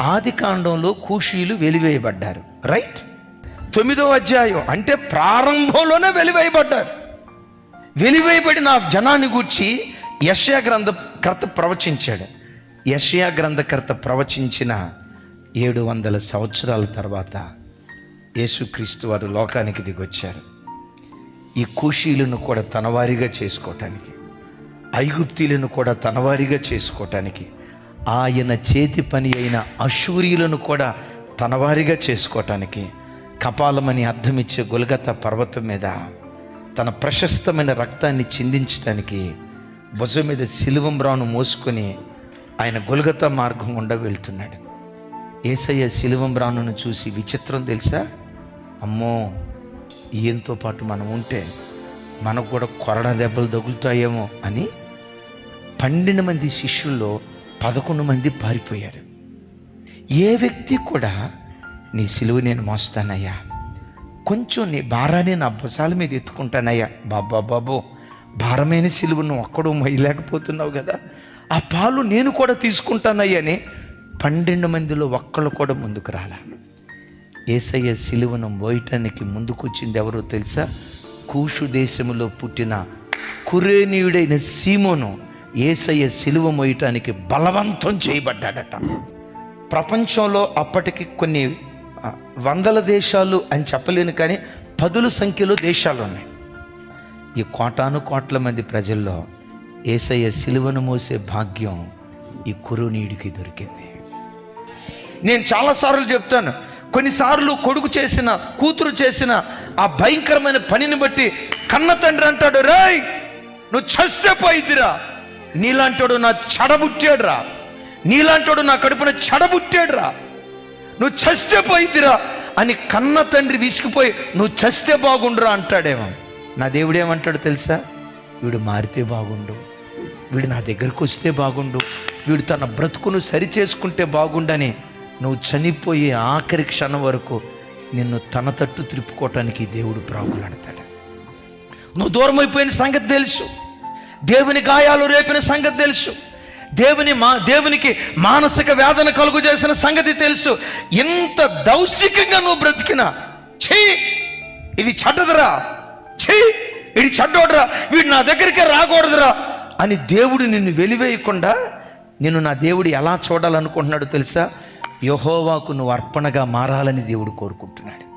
ఆది కాండంలో కూషీలు వెలివేయబడ్డారు. రైట్ తొమ్మిదో అధ్యాయం అంటే ప్రారంభంలోనే వెలివేయబడ్డారు. వెలివేయబడిన ఆ జనాన్ని గూర్చి యషయా గ్రంథకర్త ప్రవచించాడు. యషయా గ్రంథకర్త ప్రవచించిన ఏడు వందల సంవత్సరాల తర్వాత యేసుక్రీస్తు వారు లోకానికి దిగొచ్చారు. ఈ కూషీలను కూడా తనవారిగా చేసుకోవటానికి ఐగుప్తీలను కూడా తనవారిగా చేసుకోవటానికి ఆయన చేతి పని అయిన అశూరియులను కూడా తనవారిగా చేసుకోవటానికి కపాలమని అర్థమిచ్చే గొలగత పర్వతం మీద తన ప్రశస్తమైన రక్తాన్ని చిందించడానికి భుజం మీద సిలువంబ్రాను మోసుకొని ఆయన గొలగత మార్గం గుండా వెళ్తున్నాడు. ఏసయ్య రానును చూసి విచిత్రం తెలుసా? అమ్మో ఈయంతో పాటు మనం ఉంటే మనకు కూడా కొరడ దెబ్బలు తగులుతాయేమో అని పన్నెండు మంది శిష్యుల్లో పదకొండు మంది పారిపోయారు. ఏ వ్యక్తి కూడా నీ సిలువ నేను మోస్తానయ్యా. కొంచెం నీ భారాన్ని నా భుజాల మీద ఎత్తుకుంటానయ్యా. బాబా బాబు భారమైన సిలువ నువ్వు ఒక్కడు మొయ్యలేకపోతున్నావు కదా. ఆ పాలు నేను కూడా తీసుకుంటానయ్యా అని పన్నెండు మందిలో ఒక్కళ్ళు కూడా ముందుకు రాలా. ఏసయ్య సిలువను మోయటానికి ముందుకొచ్చింది ఎవరో తెలుసా? కూషు దేశంలో పుట్టిన కురేనీయుడైన సీమోను. ఏసయ్య సిలువ మోయటానికి బలవంతం చేయబడ్డాడట. ప్రపంచంలో అప్పటికి కొన్ని వందల దేశాలు అని చెప్పలేను కానీ పదుల సంఖ్యలో దేశాలు ఉన్నాయి. ఈ కోటాను కోట్ల మంది ప్రజల్లో ఏసయ్య సిలువను మోసే భాగ్యం ఈ కురునీయుడికి దొరికింది. నేను చాలాసార్లు చెప్తాను కొన్నిసార్లు కొడుకు చేసిన కూతురు చేసిన ఆ భయంకరమైన పనిని బట్టి కన్న తండ్రి అంటాడు రాయ్ నువ్వు చస్తే పోయిద్దిరా. నీలాంటోడు నా చెడబుట్టాడురా. నీలాంటోడు నా కడుపున చెడబుట్టాడురా. నువ్వు చస్తే పోయిద్దిరా అని కన్న తండ్రి విసిగిపోయి నువ్వు చస్తే బాగుండురా అంటాడేమో. నా దేవుడు ఏమంటాడు తెలుసా? వీడు మారితే బాగుండు. వీడు నా దగ్గరకు వస్తే బాగుండు. వీడు తన బ్రతుకును సరి చేసుకుంటే బాగుండని నువ్వు చనిపోయే ఆఖరి క్షణం వరకు నిన్ను తన తట్టు త్రిప్పుకోవటానికి దేవుడు ప్రాకులాడతాడు నువ్వు దూరం అయిపోయిన సంగతి తెలుసు. దేవుని గాయాలు రేపిన సంగతి తెలుసు. దేవుని మా దేవునికి మానసిక వేదన కలుగు చేసిన సంగతి తెలుసు. ఎంత దౌశికంగా నువ్వు బ్రతికినా ఛీ! ఇది చెడ్డదురా ఛీ! ఇది చెడ్డోడురా వీడు నా దగ్గరికి రాకూడదురా అని దేవుడు నిన్ను వెలివేయకుండా నిన్ను నా దేవుడు ఎలా చూడాలనుకుంటున్నాడో తెలుసా? యహోవాకు నువ్వు అర్పణగా మారాలని దేవుడు కోరుకుంటున్నాడు.